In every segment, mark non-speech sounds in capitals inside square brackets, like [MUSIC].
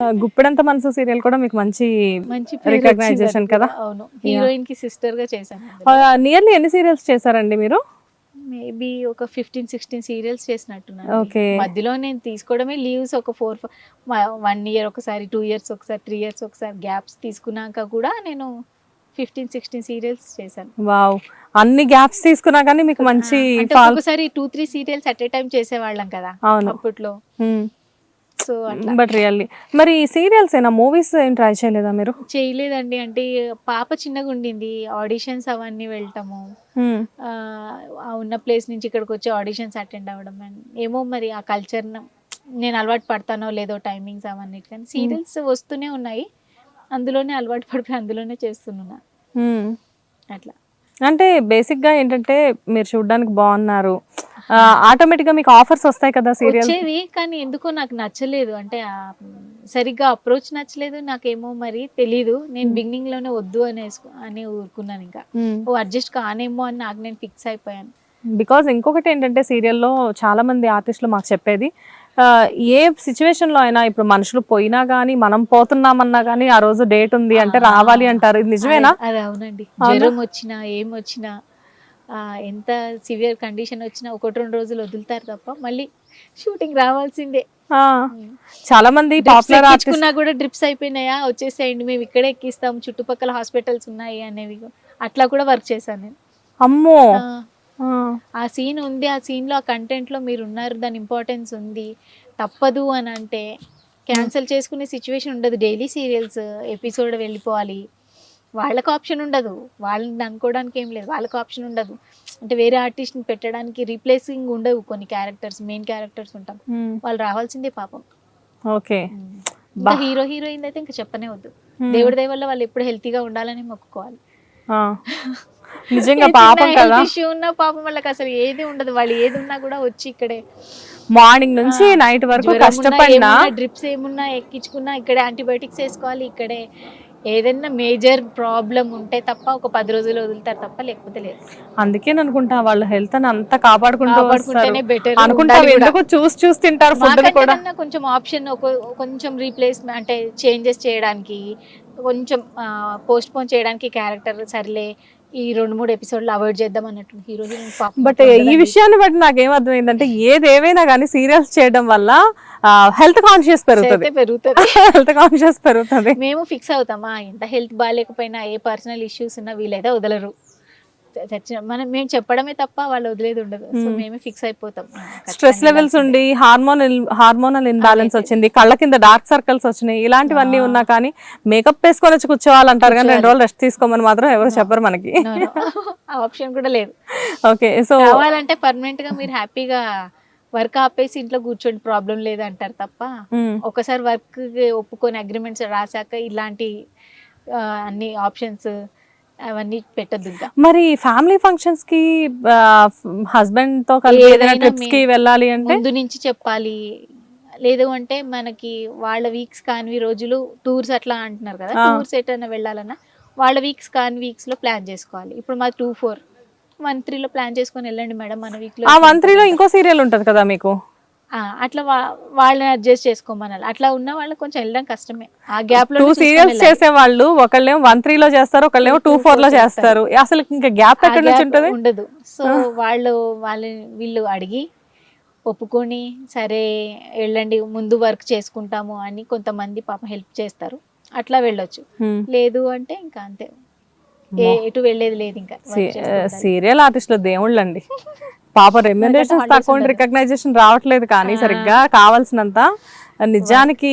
గుప్పెడంత మనసు సీరియల్ కూడా మీకు మంచి మంచి అది కదా? అవును. హీరోయిన్కి సిస్టర్గా చేశాను నియర్లీ ఎన్ని సీరియల్స్ చేశారండి మీరు? మేబీ ఒక ఫిఫ్టీన్ సిక్స్టీన్ సీరియల్స్ చేసినట్టున్నాను. Okay. మధ్యలో నేను తీసుకోవడమే లీవ్స్ ఒక ఫోర్ వన్ ఇయర్ ఒకసారి టూ ఇయర్స్ ఒకసారి త్రీ ఇయర్స్ ఒకసారి గ్యాప్స్ తీసుకున్నాక కూడా నేను ఫిఫ్టీన్ సిక్స్టీన్ సీరియల్స్ చేశాను. వావ్ అన్ని గ్యాప్స్ తీసుకున్నా కానీ మీకు మంచి ఒక్కొక్కసారి two three serials at a time చేసేవాళ్ళం కదా అప్పట్లో. సో అట్లా. But really. మరి సీరియల్స్ ఏనా? మూవీస్ ఏం ట్రై చేయలేదా మీరు? చేయలేదండి. అంటే పాప చిన్నగా ఉండింది. ఆడిషన్స్ అవన్నీ వెళ్ళటము. ఆ, ఉన్న ప్లేస్ నుంచి ఇక్కడికి వచ్చి ఆడిషన్స్ అటెండ్ అవ్వడం ఏమో మరి ఆ కల్చర్ నేను అలవాటు పడతానో లేదో టైమింగ్స్ అవన్నీ కానీ సీరియల్స్ వస్తూనే ఉన్నాయి. అందులోనే అలవాటు పడిపోయి అందులోనే చేస్తున్నా. Hmm. అట్లా. అంటే బేసిక్గా ఏంటంటే మీరు చూడడానికి బాగున్నారు. ఆటోమేటిక్గా మీకు ఆఫర్స్ వస్తాయి కదా సీరియల్ వచ్చేవి కానీ ఎందుకో నాకు నచ్చలేదు. అంటే సరిగ్గా అప్రోచ్ నచ్చలేదు. నాకేమో మరి తెలీదు. నేను బిగినింగ్లోనే వద్దు అనేసు అని ఊరుకున్నాను ఇంకా. ఓ అడ్జస్ట్ కానేమో అని నాకు నేను ఫిక్స్ అయిపోయాను. బికాజ్ ఇంకొకటి ఏంటంటే సీరియల్లో చాలా మంది ఆర్టిస్టులు మాకు చెప్పేది ఏ సిచ్యువేషన్లో అయినా ఇప్పుడు మనుషులు పోయినా గానీ మనం పోతున్నామన్నా గానీ ఆ రోజు డేట్ ఉంది అంటే రావాలి అంటారు. ఇది నిజమేనా? అది- అవునండి. అవునా? జ్వరం వచ్చినా ఏం వచ్చినా ఆ, ఎంత సివియర్ కండిషన్ వచ్చినా ఒకటి రెండు రోజులు వదులుతారు తప్ప మళ్ళీ షూటింగ్ రావాల్సిందే. చాలా మంది పాపులర్ ఆర్టిస్ట్ కూడా డ్రిప్స్ అయిపోయినాయా? వచ్చేసేయండి మేము ఇక్కడే ఎక్కిస్తాం. చుట్టుపక్కల హాస్పిటల్స్ ఉన్నాయి అనేవి. అట్లా కూడా వర్క్ చేశాను నేను. అమ్మో! ఆ, సీన్ ఉంది ఆ సీన్లో ఆ కంటెంట్లో మీరు ఉన్నారు దాని ఇంపార్టెన్స్ ఉంది తప్పదు అని అంటే క్యాన్సిల్ చేసుకునే సిచ్యువేషన్ ఉండదు. డైలీ సీరియల్స్ ఎపిసోడ్ వెళ్ళిపోవాలి. వాళ్ళకి ఆప్షన్ ఉండదు. వాళ్ళని అనుకోవడానికి ఏం లేదు. వాళ్ళకి ఆప్షన్ ఉండదు. అంటే వేరే ఆర్టిస్ట్ని పెట్టడానికి రీప్లేసింగ్ ఉండవు కొన్ని క్యారెక్టర్స్ మెయిన్ క్యారెక్టర్స్ ఉంటాం. వాళ్ళు రావాల్సిందే పాపం. ఓకే. హీరో హీరోయిన్ అయితే ఇంకా చెప్పనే వద్దు. దేవుడి దయ వల్ల వాళ్ళు ఎప్పుడు హెల్తీగా ఉండాలని మొక్కుకోవాలి. [LAUGHS] నిజంగా పాపం కదా. ఇష్యూ ఉన్న పాపం వాళ్ళకి అసలు ఏది ఉండదు. వాళ్ళు ఏది ఉన్నా కూడా వచ్చి ఇక్కడే. మార్నింగ్ నుంచి నైట్ వరకు కష్టపడినా డ్రిప్స్ ఏమున్నా ఎక్కించుకున్నా ఇక్కడే యాంటీబయాటిక్స్ వేసుకోవాలి ఇక్కడే. ఏదైనా మేజర్ ప్రాబ్లం ఉంటే తప్ప ఒక పది రోజులు వదులుతారు తప్ప లేకపోతే లేదు. అందుకే అనుకుంటా వాళ్ళ హెల్త్ అని అంతా కాపాడుకుంటూ బెటర్ అనుకుంటా ఎందుకు చూసి చూసి తింటారు ఫుడ్ కూడా. కొంచెం ఆప్షన్ కొంచెం రీప్లేస్మెంట్ అంటే చేంజెస్ చేయడానికి కొంచెం పోస్ట్ పోన్ చేయడానికి క్యారెక్టర్ సర్లే ఈ రెండు మూడు ఎపిసోడ్లు అవాయిడ్ చేద్దాం అన్నట్టు హీరో హీరోయిన్ బట్ ఈ విషయాన్ని బట్టి నాకు ఏమర్థమైందంటే ఏది ఏమైనా కానీ సీరియల్స్ చేయడం వల్ల హెల్త్ కాన్షియస్ పెరుగుతుంది. పెరుగుతుంది. హెల్త్ కాన్షియస్ పెరుగుతుంది. మేము ఫిక్స్ అవుతామా? ఎంత హెల్త్ బాగాలేకపోయినా ఏ పర్సనల్ ఇష్యూస్ ఉన్నా వీళ్ళైతే వదలరు. చచ్చిన మనం మేము చెప్పడమే తప్ప వాళ్ళు వదిలేది ఉండదు సో. మేమే ఫిక్స్ అయిపోతాం స్ట్రెస్ లెవెల్స్ ఉండి హార్మోన్ హార్మోనల్ ఇన్బాలెన్స్ అదైతే. వచ్చింది కళ్ళ కింద డార్క్ సర్కిల్స్ వచ్చినాయి ఇలాంటివన్నీ. ఉన్నా కానీ మేకప్ వేసుకొని వచ్చి కూర్చోవాలంటారు కానీ రెండు. రోజులు రెస్ట్ తీసుకోమని మాత్రం ఎవరు చెప్పరు మనకి [LAUGHS] ఆ ఆప్షన్ కూడా లేదు ఓకే సో కావాలంటే పర్మనెంట్గా మీరు హ్యాపీగా వర్క్ ఆపేసి ఇంట్లో కూర్చోండి ప్రాబ్లం లేదు అంటారు తప్ప ఒకసారి వర్క్ ఒప్పుకొని అగ్రిమెంట్స్ రాశాక ఇలాంటి అన్ని ఆప్షన్స్ అవన్నీ పెట్టద్దు ఇంకా. మరి ఫ్యామిలీ ఫంక్షన్స్కి హస్బెండ్తో కలిపి ఏదైనా ట్రిప్స్కి వెళ్ళాలి అంటే? ముందు నుంచి చెప్పాలి. లేదు అంటే మనకి వాళ్ళ వీక్స్ కానివి రోజులు టూర్స్ అట్లా అంటున్నారు కదా. టూర్స్ ఎటైనా వెళ్ళాలన్నా వాళ్ళ వీక్స్ కాని వీక్స్లో ప్లాన్ చేసుకోవాలి. ఇప్పుడు మాది టూ ఫోర్ వన్ త్రీలో ప్లాన్ చేసుకొని వెళ్ళండి మేడం మన వీక్లో. ఆ వన్ త్రీలో ఇంకో సీరియల్ ఉంటది కదా మీకు? అట్లా వాళ్ళని అడ్జస్ట్ చేసుకోమనాలి. అట్లా ఉన్న వాళ్ళకి కొంచెం వెళ్ళడం కష్టమే. ఆ గ్యాప్లో టూ సీరియల్స్ చేసే వాళ్ళు ఒకళ్ళేమో వన్ త్రీ లో చేస్తారు ఒకళ్ళేమో టూ ఫోర్లో చేస్తారు. అసలు ఇంకా గ్యాప్ ఎక్కడ నుంచి ఉంటది? ఉండదు. సో వాళ్ళు వాళ్ళు వీళ్ళు అడిగి ఒప్పుకొని సరే వెళ్ళండి ముందు వర్క్ చేసుకుంటాము అని కొంతమంది పాపం హెల్ప్ చేస్తారు. అట్లా వెళ్ళొచ్చు. లేదు అంటే ఇంకా అంతే. ఏ ఎటు వెళ్ళేది లేదు ఇంకా. సీరియల్ ఆర్టిస్టులు దేవుళ్ళు అండి పాప holidays తక్కువ. రికగ్నైజేషన్ రావట్లేదు కానీ. సరిగ్గా కావాల్సినంత నిజానికి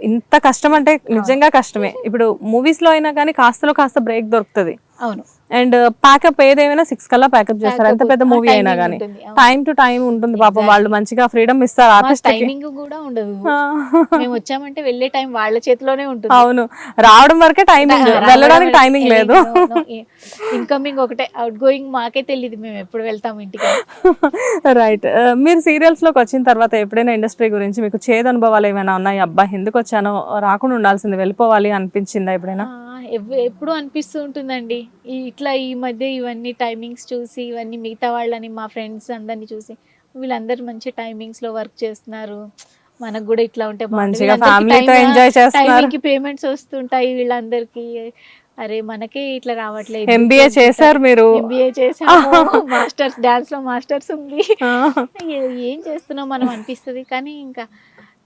ఇంత కష్టం అంటే నిజంగా కష్టమే ఇప్పుడు మూవీస్లో అయినా కానీ కాస్తలో కాస్త బ్రేక్ దొరుకుతుంది అవును. అండ్ ప్యాకప్ ఏదేమైనా సిక్స్ కల్లా ప్యాకప్ చేస్తారు. ఎంత పెద్ద మూవీ అయినా కానీ. టైం టు టైం ఉంటుంది పాపం. వాళ్ళు మంచిగా ఫ్రీడమ్ ఇస్తారు ఆర్టిస్ట్ టైమింగ్ కూడా ఉండదు. మేము వచ్చామంటే వెళ్ళే టైం వాళ్ళ చేతిలోనే ఉంటుంది. అవును. రావడం వరకే టైమింగ్ వెళ్ళడానికి టైమింగ్ లేదు. ఇన్కమింగ్ ఒకటే అవుట్ గోయింగ్ మాకే తెలియదు మేము ఎప్పుడు వెళ్తాం ఇంటికి. రైట్ మీరు సీరియల్స్లోకి వచ్చిన తర్వాత ఎప్పుడైనా ఇండస్ట్రీ గురించి మీకు చేదు అనుభవాలు ఏమైనా ఉన్నాయి? అబ్బా ఎందుకు వచ్చానో? రాకుండా ఉండాల్సింది వెళ్ళిపోవాలి అనిపించిందా ఎప్పుడైనా? ఎప్పుడు అనిపిస్తూ ఉంటుందండి. ఇట్లా ఈ మధ్య ఇవన్నీ టైమింగ్స్ చూసి ఇవన్నీ మిగతా వాళ్ళని మా ఫ్రెండ్స్ అందరిని చూసి వీళ్ళందరూ మంచి టైమింగ్స్లో వర్క్ చేస్తున్నారు. మనకు కూడా ఇట్లా ఉంటే. మంచిగా ఫ్యామిలీతో ఎంజాయ్ చేస్తున్నారు. పేమెంట్స్ వస్తుంటాయి వీళ్ళందరికీ. అరే మనకే ఇట్లా రావట్లేదు. ఎంబీఏ చేశారు మీరు? ఎంబీఏ చేసాము [LAUGHS] మాస్టర్స్ డాన్స్లో మాస్టర్స్ ఉంది. ఏం చేస్తున్నాం మనం అనిపిస్తుంది. కానీ ఇంకా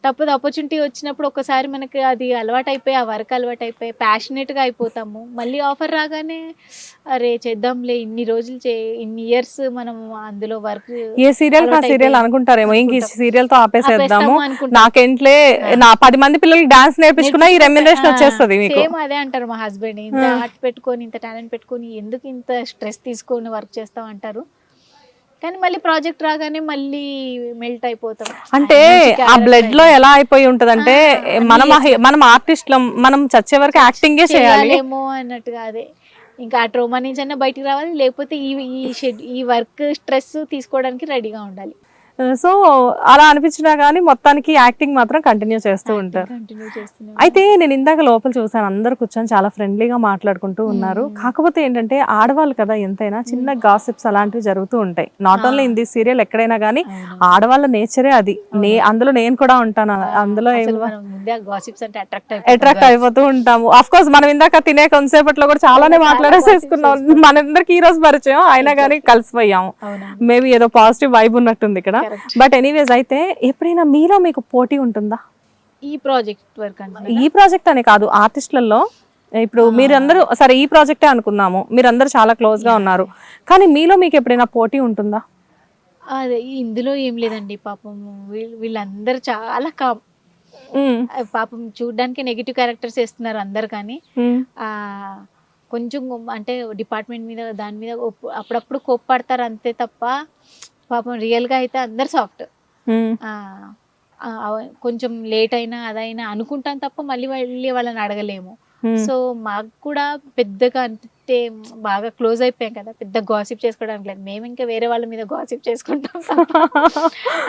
తప్పదు. ఆపర్చునిటీ వచ్చినప్పుడు ఒకసారి మనకి అది అలవాటు అయిపోయి ఆ వర్క్ అలవాటు అయిపోయి passionate గా అయిపోతాము. మళ్ళీ ఆఫర్ రాగానే అరే చేద్దాంలే ఇన్ని రోజులు చే ఇన్ని ఇయర్స్ మనం అందులో వర్క్ ఏ సీరియల్ అలవాటు సీరియల్ అనుకుంటారేమో? ఇంక. సీరియల్తో ఆపేసేద్దాము. నాకేంట్లే నా పది మంది పిల్లలకి డాన్స్ నేర్పించుకున్నా ఈ రెమ్యునరేషన్ వచ్చేస్తుంది మీకు. సేమ్ అదే అంటారు మా హస్బెండ్ ఇంత ఆ. ఆర్ట్ పెట్టుకొని ఇంత టాలెంట్ పెట్టుకొని ఎందుకు ఇంత స్ట్రెస్ తీసుకొని వర్క్ చేస్తాం అంటారు. కానీ మళ్ళీ ప్రాజెక్ట్ రాగానే మళ్ళీ మెల్ట్ అయిపోతాం. అంటే ఆ బ్లడ్లో ఎలా అయిపోయి ఉంటదంటే ఆ, మనం మనం ఆర్టిస్ట్ మనం చచ్చే వరకు యాక్టింగే చేయాలి. చేయాలేమో అన్నట్టుగా అదే ఇంకా ఆ ట్రోమా నుంచి అన్న బయటికి రావాలి లేకపోతే ఈ ఈ షెడ్ ఈ వర్క్ స్ట్రెస్ తీసుకోవడానికి రెడీగా ఉండాలి. సో అలా అనిపించినా గానీ మొత్తానికి యాక్టింగ్ మాత్రం కంటిన్యూ చేస్తూ ఉంటారు. అయితే నేను ఇందాక లోపల చూసాను అందరు కూర్చొని చాలా ఫ్రెండ్లీగా మాట్లాడుకుంటూ ఉన్నారు. కాకపోతే ఏంటంటే ఆడవాళ్ళు కదా ఎంతైనా చిన్న గాసిప్స్ అలాంటివి జరుగుతూ ఉంటాయి. Not only in the serial ఎక్కడైనా కానీ ఆడవాళ్ళ నేచరే అది. నే అందులో నేను కూడా ఉంటాను. అందులో అట్రాక్ట్ అయిపోతూ ఉంటాము. అఫ్ కోర్స్ మనం ఇందాక తినే కొంతసేపట్లో కూడా చాలానే చాలా మాట్లాడేసేసుకున్నాం. మనందరికి ఈ రోజు పరిచయం అయినా కానీ కలిసిపోయాము. మేబీ ఏదో పాజిటివ్ వైబ్ ఉన్నట్టుంది ఇక్కడ. బట్ ఎనీవేస్ అయితే ఎప్పుడైనా మీలో మీకు పోటీ ఉంటుందా? ఈ ప్రాజెక్ట్ వర్క్ అంటే ఈ ప్రాజెక్ట్ అనే కాదు ఆర్టిస్టులలో ఇప్పుడు మీరందరూ సరే ఈ ప్రాజెక్టే అనుకుందాము. మీరందరూ చాలా క్లోజ్గా ఉన్నారు. కానీ మీలో మీకు ఎప్పుడైనా పోటీ ఉంటుందా? అదే ఇందులో ఏం లేదండి పాపం. వీళ్ళు వీళ్ళందరూ చాలా కామ్ పాపం చూడడానికి నెగిటివ్ క్యారెక్టర్స్ వేస్తున్నారు అందరు కానీ ఆ కొంచెం అంటే డిపార్ట్మెంట్ మీద దాని మీద అప్పుడప్పుడు కోప్పడతారు అంతే తప్ప పాపం రియల్గా అయితే అందరు సాఫ్ట్ కొంచెం లేట్ అయినా అదైనా అనుకుంటాం తప్ప మళ్ళీ వెళ్ళి వాళ్ళని అడగలేము. సో మాకు కూడా పెద్దగా అంటే బాగా క్లోజ్ అయిపోయాం కదా పెద్ద గాసిప్ చేసుకోవడానికి లేదు. మేము ఇంకా వేరే వాళ్ళ మీద గాసిప్ చేసుకుంటాం.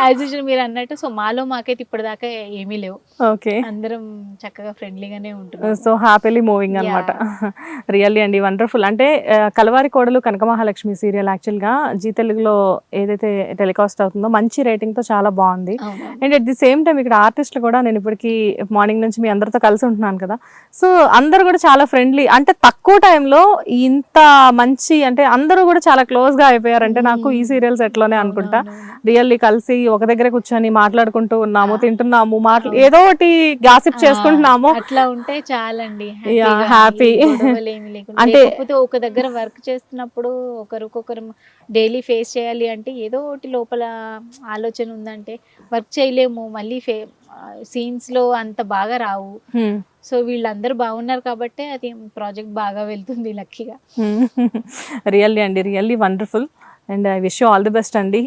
యాజ్ యూజువల్ మీరు అన్నట్టు సో మాలో మాకైతే ఇప్పటిదాకా ఏమీ లేవు. ఓకే. అందరం చక్కగా ఫ్రెండ్లీగానే ఉంటున్నాం. సో హ్యాపీలీ మూవింగ్ అనమాట రియల్లీ అండి వండర్ఫుల్. అంటే కలవారి కోడలు కనక మహాలక్ష్మి సీరియల్ యాక్చువల్గా జీ తెలుగులో ఏదైతే టెలికాస్ట్ అవుతుందో మంచి రేటింగ్తో చాలా బాగుంది. And at the same time ఇక్కడ ఆర్టిస్టులు కూడా నేను ఇప్పటికి మార్నింగ్ నుంచి మీ అందరితో కలిసి ఉంటున్నాను కదా. సో అందరూ కూడా చాలా ఫ్రెండ్లీ అంటే తక్కువ టైంలో ఇంత మంచి అంటే అందరూ కూడా చాలా క్లోజ్గా అయిపోయారంటే నాకు ఈ సీరియల్స్ ఎట్లోనే అనుకుంటా. రియల్లీ కలిసి ఒక దగ్గర కూర్చొని మాట్లాడుకుంటూ ఉన్నాము తింటున్నాము మాట్లా ఏదో ఒకటి గాసిప్ చేసుకుంటున్నాము. అట్లా ఉంటే చాలండి. లేకుండా. [LAUGHS] అంటే- ఒక దగ్గర వర్క్ చేస్తున్నప్పుడు ఒకరికొకరు డైలీ ఫేస్ చేయాలి అంటే ఏదో ఒకటి లోపల ఆలోచన ఉందంటే వర్క్ చేయలేము మళ్ళీ సీన్స్లో అంత బాగా రావు. సో వీళ్ళందరూ బాగున్నారు కాబట్టి అది ప్రాజెక్ట్ బాగా వెళ్తుంది లక్కీగా. [LAUGHS] రియల్లీ అండి really wonderful and I wish all the best అండి.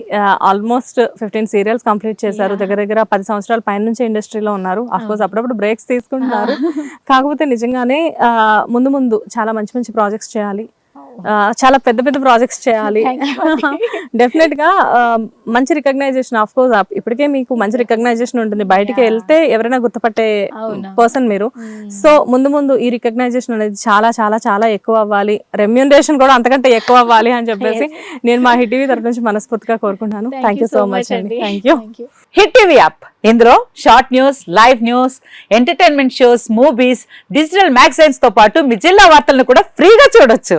ఆల్మోస్ట్ ఫిఫ్టీన్ సీరియల్స్ కంప్లీట్ చేశారు. దగ్గర దగ్గర పది సంవత్సరాల పైన నుంచి ఇండస్ట్రీలో ఉన్నారు. కోర్స్ అప్పుడప్పుడు బ్రేక్స్ తీసుకుంటున్నారు [LAUGHS] కాకపోతే నిజంగానే ఆ, ముందు ముందు చాలా మంచి మంచి ప్రాజెక్ట్స్ చేయాలి. చాలా పెద్ద పెద్ద ప్రాజెక్ట్స్ చేయాలి. డెఫినెట్ [LAUGHS] గా మంచి రికగ్నైజేషన్ ఆఫ్ కోర్స్ ఇప్పటికే మీకు మంచి రికగ్నైజేషన్ ఉంటుంది బయటికి. వెళ్తే ఎవరైనా గుర్తుపట్టే. పర్సన్ మీరు. సో ముందు ముందు ఈ రికగ్నైజేషన్ అనేది చాలా చాలా చాలా ఎక్కువ అవ్వాలి రెమ్యూనరేషన్ కూడా అంతకంటే ఎక్కువ అవ్వాలి అని చెప్పేసి నేను మా హిట్ టీవీ తరఫు నుంచి మనస్ఫూర్తిగా Thank thank you so much అండి. Thank you. Hit TV app ఇందులో short news live news entertainment shows movies digital మ్యాగజైన్స్తో పాటు మీ జిల్లా వార్తలను కూడా ఫ్రీగా చూడొచ్చు